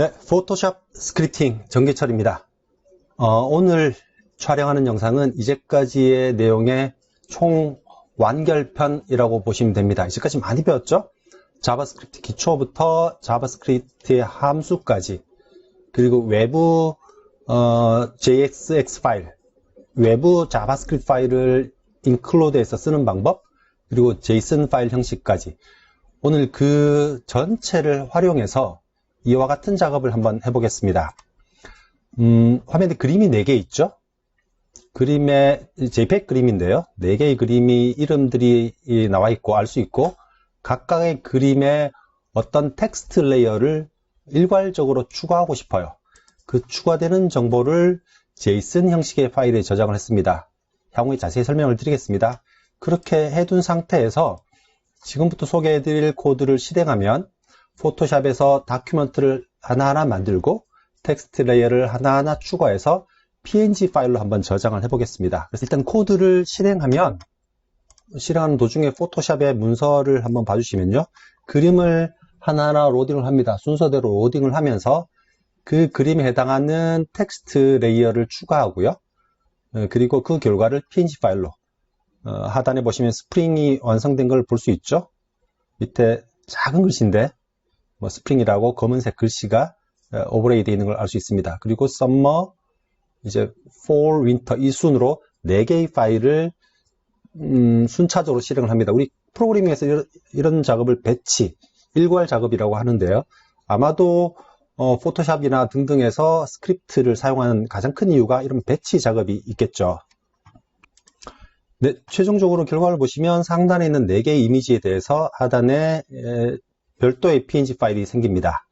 네, 포토샵 스크립팅 정기철입니다. 어, 오늘 촬영하는 영상은 이제까지의 내용의 총 완결편이라고 보시면 됩니다. 이제까지 많이 배웠죠? 자바스크립트 기초부터 자바스크립트의 함수까지 그리고 외부 어, JSX 파일, 외부 자바스크립트 파일을 인클로드해서 쓰는 방법, 그리고 JSON 파일 형식까지 오늘 그 전체를 활용해서 이와 같은 작업을 한번 해보겠습니다. 음, 화면에 그림이 4개 있죠? 그림의 JPEG 그림인데요. 4개의 그림이 이름들이 나와 있고 알 수 있고 각각의 그림에 어떤 텍스트 레이어를 일괄적으로 추가하고 싶어요. 그 추가되는 정보를 JSON 형식의 파일에 저장을 했습니다. 향후에 자세히 설명을 드리겠습니다. 그렇게 해둔 상태에서 지금부터 소개해드릴 코드를 실행하면 포토샵에서 다큐멘트를 하나하나 만들고 텍스트 레이어를 하나하나 추가해서 png 파일로 한번 저장을 해 보겠습니다. 그래서 일단 코드를 실행하면 실행하는 도중에 포토샵의 문서를 한번 봐주시면요. 그림을 하나하나 로딩을 합니다. 순서대로 로딩을 하면서 그 그림에 해당하는 텍스트 레이어를 추가하고요. 어, 그리고 그 결과를 png 파일로 어, 하단에 보시면 스프링이 완성된 걸 볼 수 있죠. 밑에 작은 글씨인데 뭐 스프링이라고 검은색 글씨가 어, 오버레이 되어 있는 걸 알 수 있습니다. 그리고 썸머, 이제 fall, winter 이 순으로 4개의 파일을 음, 순차적으로 실행을 합니다. 우리 프로그래밍에서 이런, 이런 작업을 배치, 일괄 작업이라고 하는데요. 아마도 어, 포토샵이나 등등에서 스크립트를 사용하는 가장 큰 이유가 이런 배치 작업이 있겠죠. 네, 최종적으로 결과를 보시면 상단에 있는 4개의 이미지에 대해서 하단에 에, 별도의 png 파일이 생깁니다.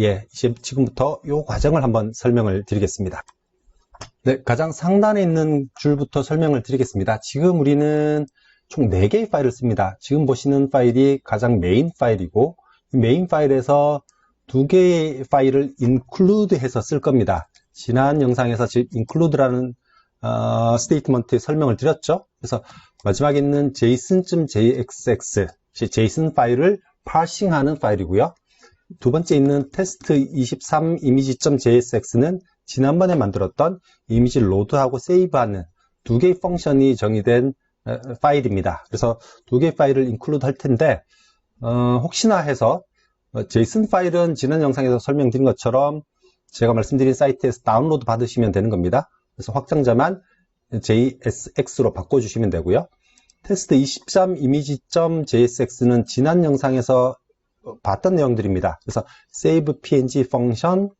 예, 지금부터 이 과정을 한번 설명을 드리겠습니다. 네, 가장 상단에 있는 줄부터 설명을 드리겠습니다. 지금 우리는 총 4개의 파일을 씁니다. 지금 보시는 파일이 가장 메인 파일이고 메인 파일에서 두 개의 파일을 include 해서 쓸 겁니다. 지난 영상에서 include라는 어, 스테이트먼트의 설명을 드렸죠. 그래서 마지막에 있는 json.jxx, JSON 파일을 파싱하는 파일이고요. 두 번째 있는 test23 image.jsx는 지난번에 만들었던 이미지 로드하고 세이브하는 두 개의 펑션이 정의된 어, 파일입니다. 그래서 두 개의 파일을 인클루드 할 텐데 어, 혹시나 해서 JSON 어, 파일은 지난 영상에서 설명드린 것처럼 제가 말씀드린 사이트에서 다운로드 받으시면 되는 겁니다. 그래서 확장자만 JSX로 바꿔주시면 되고요. 테스트 23 이미지.jsx는 지난 영상에서 봤던 내용들입니다. 그래서 save png 펑션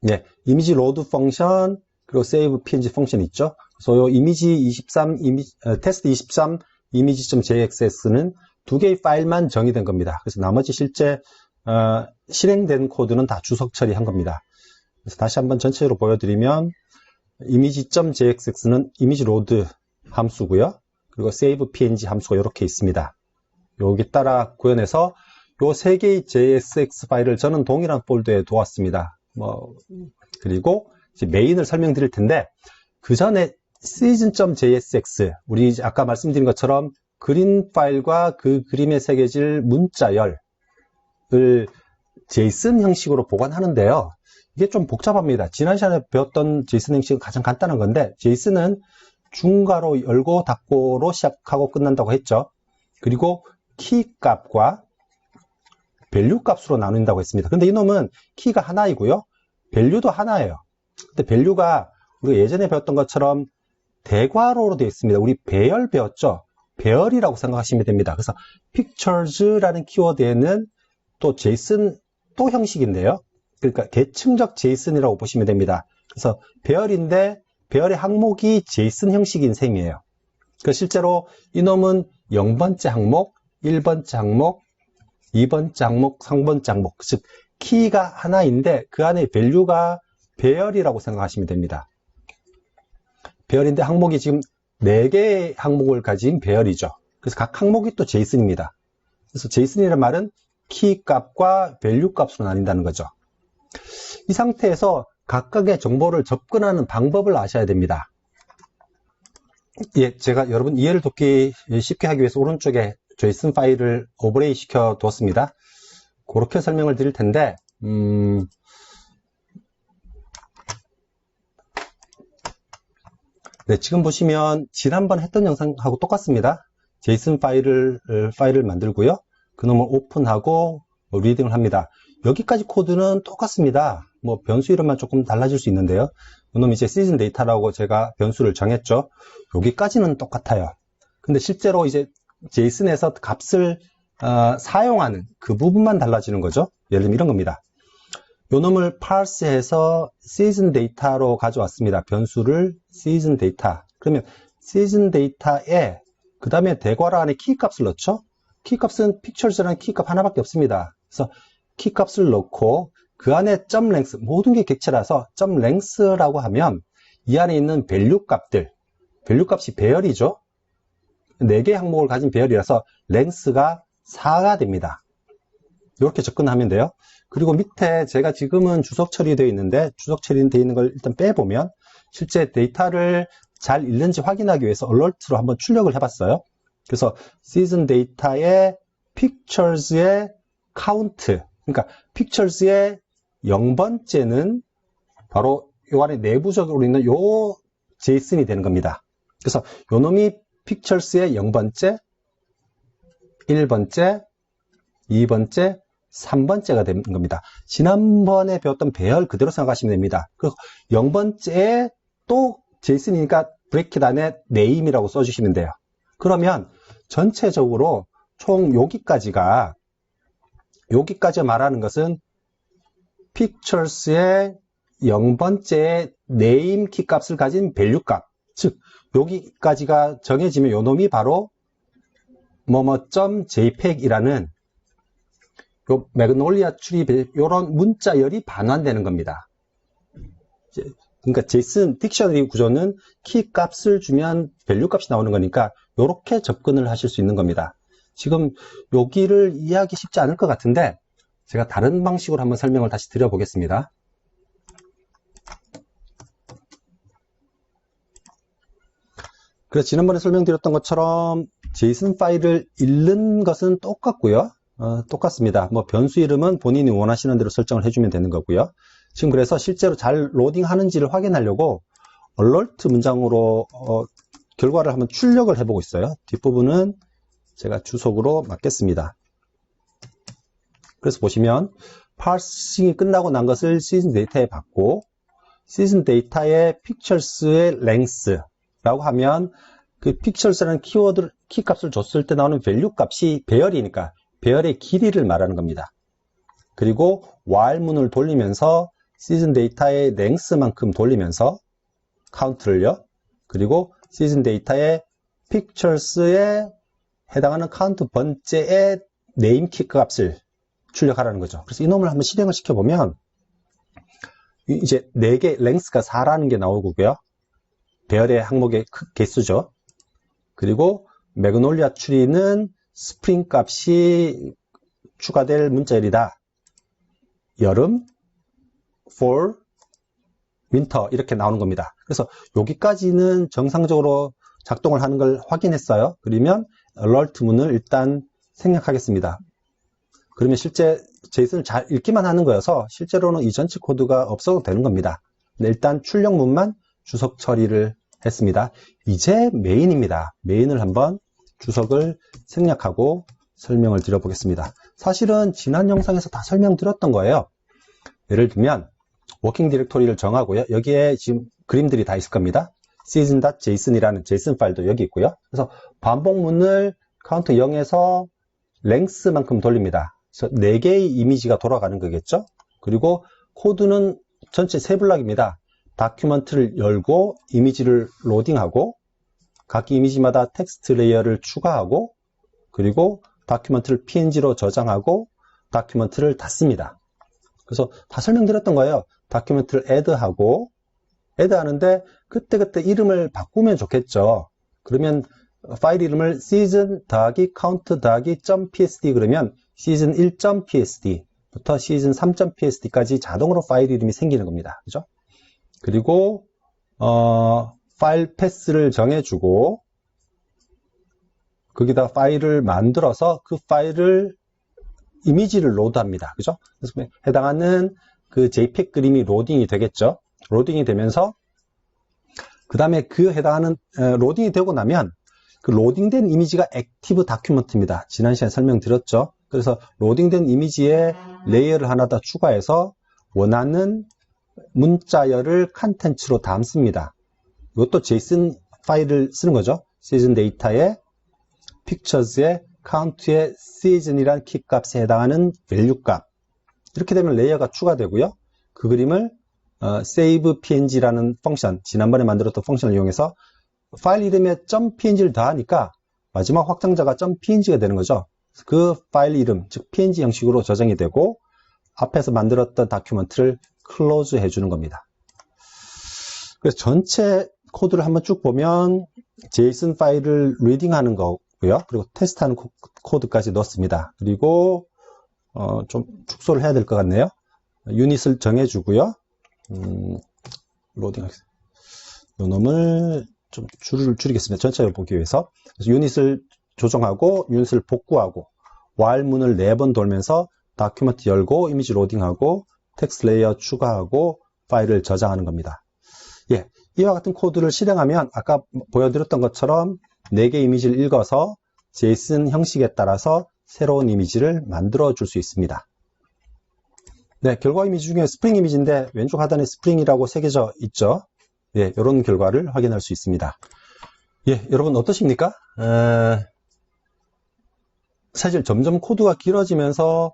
네, 이미지 로드 펑션 그리고 save png 펑션 있죠. 그래서 이 이미지 23 이미지 어, 테스트 23 이미지.jxs는 두 개의 파일만 정의된 겁니다. 그래서 나머지 실제 어, 실행된 코드는 다 주석 처리한 겁니다. 그래서 다시 한번 전체적으로 보여드리면 이미지.jxx는 이미지 로드 함수고요. 그리고 save png 함수가 이렇게 있습니다. 여기 따라 구현해서 요 세 개의 JSX 파일을 저는 동일한 폴더에 두었습니다. 뭐 그리고 메인을 설명드릴 텐데 그 전에 season.jsx 우리 아까 말씀드린 것처럼 그림 파일과 그 그림에 새겨질 문자열을 JSON 형식으로 보관하는데요. 이게 좀 복잡합니다. 지난 시간에 배웠던 JSON 형식은 가장 간단한 건데 JSON은 중괄호 열고 닫고로 시작하고 끝난다고 했죠. 그리고 키 값과 밸류 값으로 나눈다고 했습니다. 근데 이놈은 키가 하나이고요. 밸류도 하나예요. 근데 밸류가 우리가 예전에 배웠던 것처럼 대괄호로 되어 있습니다. 우리 배열 배웠죠? 배열이라고 생각하시면 됩니다. 그래서 pictures라는 키워드에는 또 JSON 또 형식인데요. 그러니까 계층적 JSON이라고 보시면 됩니다. 그래서 배열인데 배열의 항목이 JSON 형식인 셈이에요. 그 실제로 이놈은 0번째 항목, 1번째 항목, 2번째 항목, 3번째 항목, 즉 키가 하나인데 그 안에 밸류가 배열이라고 생각하시면 됩니다. 배열인데 항목이 지금 4개의 항목을 가진 배열이죠. 그래서 각 항목이 또 JSON입니다. 그래서 JSON이라는 말은 키 값과 밸류 값으로 나뉜다는 거죠. 이 상태에서 각각의 정보를 접근하는 방법을 아셔야 됩니다. 예, 제가 여러분 이해를 돕기 쉽게 하기 위해서 오른쪽에 JSON 파일을 오버레이 시켜 두었습니다. 그렇게 설명을 드릴 텐데, 음, 네, 지금 보시면 지난번 했던 영상하고 똑같습니다. JSON 파일을, 파일을 만들고요. 그놈을 오픈하고 리딩을 합니다. 여기까지 코드는 똑같습니다. 뭐 변수 이름만 조금 달라질 수 있는데요. 이놈 이제 시즌 데이터라고 제가 변수를 정했죠. 여기까지는 똑같아요. 근데 실제로 이제 JSON에서 값을 어, 사용하는 그 부분만 달라지는 거죠. 예를 들면 이런 겁니다. 요 놈을 parse해서 season data로 가져왔습니다. 변수를 season data. 그러면 season data에 그 다음에 대괄호 안에 키 값을 넣죠. 키 값은 pictures라는 키값 하나밖에 없습니다. 그래서 키 값을 넣고 그 안에 점 랭스 모든 게 객체라서 점 랭스라고 하면 이 안에 있는 밸류 값들 밸류 값이 배열이죠. 4개 항목을 가진 배열이라서 랭스가 4가 됩니다. 이렇게 접근하면 돼요. 그리고 밑에 제가 지금은 주석 처리되어 있는데 주석 처리되어 있는 걸 일단 빼보면 실제 데이터를 잘 읽는지 확인하기 위해서 얼럴트로 한번 출력을 해봤어요. 그래서 season 데이터의 pictures의 count 그러니까 pictures의 0번째는 바로 요 안에 내부적으로 있는 요 JSON이 되는 겁니다. 그래서 요 놈이 pictures의 0번째, 1번째, 2번째, 3번째가 되는 겁니다. 지난번에 배웠던 배열 그대로 생각하시면 됩니다. 그리고 0번째에 또 JSON이니까 브레이킷 안에 name이라고 써주시면 돼요. 그러면 전체적으로 총 여기까지가 여기까지 말하는 것은 pictures의 0번째 name 키 값을 가진 밸류 값. 즉, 여기까지가 정해지면 요 놈이 바로 뭐뭐.jpeg이라는 요 매그놀리아 추리 요런 문자열이 반환되는 겁니다. 그러니까 JSON 딕셔너리 구조는 키 값을 주면 밸류 값이 나오는 거니까 이렇게 접근을 하실 수 있는 겁니다. 지금 여기를 이해하기 쉽지 않을 것 같은데 제가 다른 방식으로 한번 설명을 다시 드려보겠습니다. 그래서 지난번에 설명드렸던 것처럼 JSON 파일을 읽는 것은 똑같고요. 어, 똑같습니다. 뭐 변수 이름은 본인이 원하시는 대로 설정을 해주면 되는 거고요. 지금 그래서 실제로 잘 로딩하는지를 확인하려고 alert 문장으로 어, 결과를 한번 출력을 해보고 있어요. 뒷부분은 제가 주석으로 맞겠습니다. 그래서 보시면 파싱이 끝나고 난 것을 시즌 데이터에 받고 시즌 데이터의 픽처스의 랭스라고 하면 그 픽처스라는 키워드 키 값을 줬을 때 나오는 밸류 값이 배열이니까 배열의 길이를 말하는 겁니다. 그리고 while문을 돌리면서 시즌 데이터의 랭스만큼 돌리면서 카운트를요. 그리고 시즌 데이터의 픽처스에 해당하는 카운트 번째의 네임 키 값을 출력하라는 거죠. 그래서 이놈을 한번 실행을 시켜보면 이제 4개 랭스가 4라는 게 나오고요. 배열의 항목의 개수죠. 그리고 매그놀리아 추리는 스프링 값이 추가될 문자열이다. 여름, fall, winter 이렇게 나오는 겁니다. 그래서 여기까지는 정상적으로 작동을 하는 걸 확인했어요. 그러면 alert 문을 일단 생략하겠습니다. 그러면 실제 제이슨을 잘 읽기만 하는 거여서 실제로는 이 전체 코드가 없어도 되는 겁니다. 일단 출력문만 주석 처리를 했습니다. 이제 메인입니다. 메인을 한번 주석을 생략하고 설명을 드려보겠습니다. 사실은 지난 영상에서 다 설명드렸던 거예요. 예를 들면 워킹 디렉토리를 정하고요. 여기에 지금 그림들이 다 있을 겁니다. season.json이라는 JSON 파일도 여기 있고요. 그래서 반복문을 카운트 0에서 랭스만큼 돌립니다. 그래서 4개의 이미지가 돌아가는 거겠죠. 그리고 코드는 전체 세 블락입니다. 다큐먼트를 열고 이미지를 로딩하고 각 이미지마다 텍스트 레이어를 추가하고 그리고 다큐먼트를 png로 저장하고 다큐먼트를 닫습니다. 그래서 다 설명드렸던 거예요. 다큐멘트를 add하고 add 하는데 그때그때 이름을 바꾸면 좋겠죠. 그러면 파일 이름을 season 더하기 count 더하기 .psd 그러면 season 1.psd부터 season 3.psd까지 자동으로 파일 이름이 생기는 겁니다. 그죠? 그리고 어, 파일 패스를 정해주고 거기다 파일을 만들어서 그 파일을 이미지를 로드합니다. 그죠? 그래서 해당하는 그 JPEG 그림이 로딩이 되겠죠. 로딩이 되면서 그 다음에 그 해당하는 로딩이 되고 나면 그 로딩된 이미지가 액티브 다큐먼트입니다. 지난 시간에 설명드렸죠. 그래서 로딩된 이미지에 레이어를 하나 더 추가해서 원하는 문자열을 컨텐츠로 담습니다. 이것도 JSON 파일을 쓰는 거죠. 시즌 데이터에 픽처즈의 카운트의 시즌이란 키 값에 해당하는 밸류 값 이렇게 되면 레이어가 추가되고요. 그 그림을 어, save png라는 펑션 지난번에 만들었던 펑션을 이용해서 파일 이름에 .png를 더하니까 마지막 확장자가 .png가 되는 거죠. 그 파일 이름, 즉 png 형식으로 저장이 되고 앞에서 만들었던 다큐멘트를 클로즈 해주는 겁니다. 그래서 전체 코드를 한번 쭉 보면 JSON 파일을 리딩하는 거고요. 그리고 테스트하는 코드까지 넣었습니다. 그리고 어, 좀 축소를 해야 될 것 같네요. 유닛을 정해주고요. 음, 로딩하겠습니다. 요 놈을 좀 줄을 줄이겠습니다. 전체를 보기 위해서. 유닛을 조정하고 유닛을 복구하고 while 문을 4번 돌면서 다큐멘트 열고 이미지 로딩하고 텍스트 레이어 추가하고 파일을 저장하는 겁니다. 예, 이와 같은 코드를 실행하면 아까 보여드렸던 것처럼 4개 이미지를 읽어서 JSON 형식에 따라서 새로운 이미지를 만들어 줄 수 있습니다. 네, 결과 이미지 중에 스프링 이미지인데 왼쪽 하단에 스프링이라고 새겨져 있죠. 예, 이런 결과를 확인할 수 있습니다. 예, 여러분 어떠십니까? 에... 사실 점점 코드가 길어지면서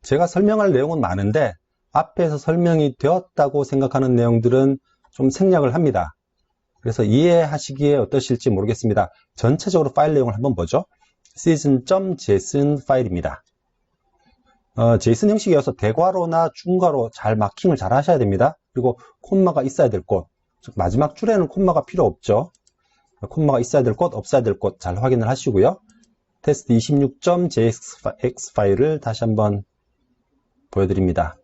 제가 설명할 내용은 많은데 앞에서 설명이 되었다고 생각하는 내용들은 좀 생략을 합니다. 그래서 이해하시기에 어떠실지 모르겠습니다. 전체적으로 파일 내용을 한번 보죠. season.json 파일입니다. 어, 제이슨 형식이어서 대괄호나 중괄호 잘 마킹을 잘 하셔야 됩니다. 그리고 콤마가 있어야 될 곳, 마지막 줄에는 콤마가 필요 없죠. 콤마가 있어야 될 곳, 없어야 될 곳 잘 확인을 하시고요. 테스트 26.jx 파일을 다시 한번 보여드립니다.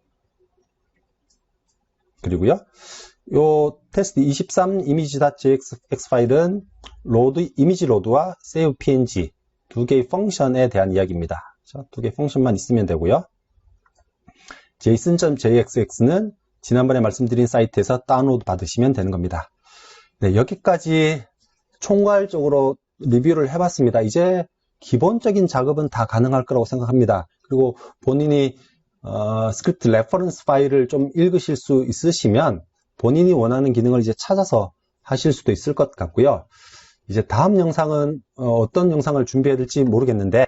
그리고요. 요 테스트 23 image.jx 파일은 로드 이미지 로드와 save png 두 개의 펑션에 대한 이야기입니다. 두 개의 펑션만 있으면 되고요. json.jxx는 지난번에 말씀드린 사이트에서 다운로드 받으시면 되는 겁니다. 네, 여기까지 총괄적으로 리뷰를 해봤습니다. 이제 기본적인 작업은 다 가능할 거라고 생각합니다. 그리고 본인이 어, 스크립트 레퍼런스 파일을 좀 읽으실 수 있으시면 본인이 원하는 기능을 이제 찾아서 하실 수도 있을 것 같고요. 이제 다음 영상은 어, 떤 영상을 준비해야 될지 모르겠는데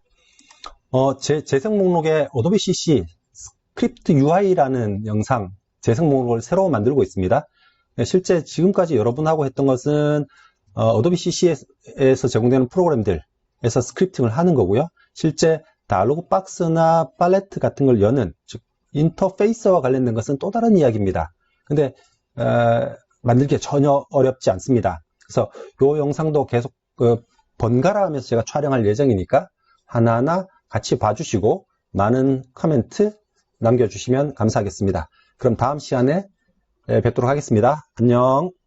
어, 제 재생 목록에 어도비 CC 스크립트 UI라는 영상 재생 목록을 새로 만들고 있습니다. 네, 실제 지금까지 여러분하고 했던 것은 어, 도비 CC에서 제공되는 프로그램들에서 스크립팅을 하는 거고요. 실제 다이로그 박스나 팔레트 같은 걸 여는 즉 인터페이스와 관련된 것은 또 다른 이야기입니다. 근데 어, 만들기 전혀 어렵지 않습니다. 그래서 이 영상도 계속 그 번갈아 하면서 제가 촬영할 예정이니까 하나하나 같이 봐주시고 많은 코멘트 남겨주시면 감사하겠습니다. 그럼 다음 시간에 뵙도록 하겠습니다. 안녕.